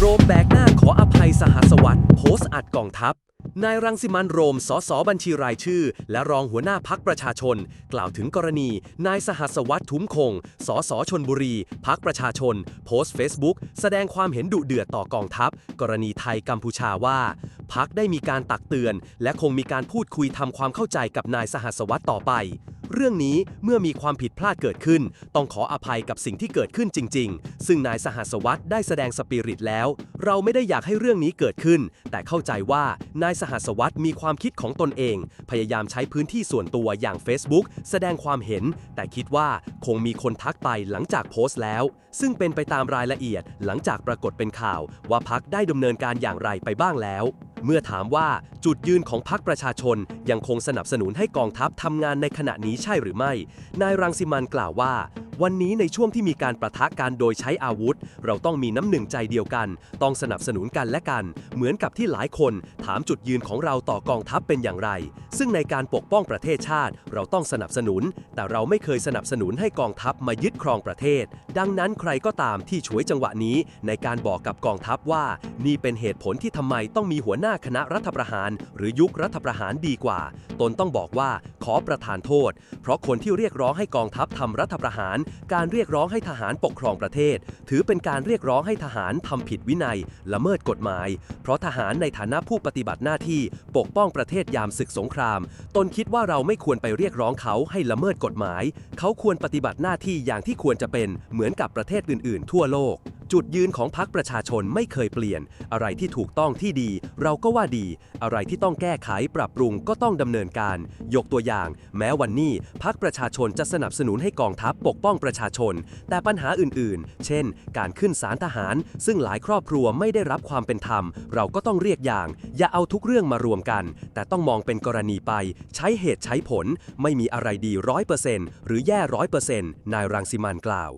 โรมแบกหน้าขออภัยสหสวัตรโพสต์อัดกองทัพ นายรังสิมันโรม สสบัญชีรายชื่อ และรองหัวหน้าพักประชาชน กล่าวถึงกรณี นายสหัสวัตรทุ้มคง สสชนบุรี พักประชาชน โพสต์เฟซบุ๊กแสดงความเห็นดุเดือดต่อกองทัพ กรณีไทยกัมพูชาว่า พักได้มีการตักเตือน และคงมีการพูดคุยทำความเข้าใจกับนายสหัสวัตรต่อไป เรื่องนี้เมื่อมีความผิดพลาดเกิดขึ้น ต้องขออภัยกับสิ่งที่เกิดขึ้นจริง ๆ ซึ่งนายสหัสวัตรได้แสดงสปิริตแล้ว เราไม่ได้อยากให้เรื่องนี้เกิดขึ้น แต่เข้าใจว่านายสหัสวัตรมีความคิดของตนเอง พยายามใช้พื้นที่ส่วนตัวอย่าง Facebook แสดงความเห็น แต่คิดว่าคงมีคนทักไปหลังจากโพสต์แล้ว ซึ่งเป็นไปตามรายละเอียดหลังจากปรากฏเป็นข่าว ว่าพักได้ดำเนินการอย่างไรไปบ้างแล้ว เมื่อถามว่าจุดยืนของพรรคประชาชนยังคงสนับสนุนให้กองทัพทำงานในขณะนี้ใช่หรือไม่ นายรังสิมันกล่าวว่า วันนี้ในช่วงที่มีการประทะกันโดยใช้อาวุธ เราต้องมีน้ำหนึ่งใจเดียวกัน ต้องสนับสนุนกันและกัน เหมือนกับที่หลายคนถามจุดยืนของเราต่อกองทัพเป็นอย่างไร ซึ่งในการปกป้องประเทศชาติ เราต้องสนับสนุน แต่เราไม่เคยสนับสนุนให้กองทัพมายึดครองประเทศ ดังนั้นใครก็ตามที่ฉวยจังหวะนี้ ในการบอกกับกองทัพว่า นี่เป็นเหตุผลที่ทำไมต้องมีหัวหน้าคณะรัฐประหาร หรือยุครัฐประหารดีกว่า ตนต้องบอกว่าขอประทานโทษ เพราะคนที่เรียกร้องให้กองทัพทำรัฐประหารการเรียกร้องให้ทหารปกครองประเทศ ถือเป็นการเรียกร้องให้ทหารทำผิดวินัย ละเมิดกฎหมาย เพราะทหารในฐานะผู้ปฏิบัติหน้าที่ปกป้องประเทศยามศึกสงคราม ตนคิดว่าเราไม่ควรไปเรียกร้องเขาให้ละเมิดกฎหมาย เขาควรปฏิบัติหน้าที่อย่างที่ควรจะเป็นเหมือนกับประเทศอื่น ๆ ทั่วโลก จุดยืนของพรรคประชาชนไม่เคยเปลี่ยน อะไรที่ถูกต้องที่ดี เราก็ว่าดี อะไรที่ต้องแก้ไขปรับปรุงก็ต้องดำเนินการ ยกตัวอย่าง แม้วันนี้พรรคประชาชนจะสนับสนุนให้กองทัพปกป้องประชาชน แต่ปัญหาอื่นๆ เช่น การขึ้นศาลทหาร ซึ่งหลายครอบครัวไม่ได้รับความเป็นธรรม เราก็ต้องเรียกอย่าง อย่าเอาทุกเรื่องมารวมกัน แต่ต้องมองเป็นกรณีไป ใช้เหตุใช้ผล ไม่มีอะไรดีร้อยเปอร์เซ็นต์หรือแย่ร้อยเปอร์เซ็นต์นายรังสิมันกล่าว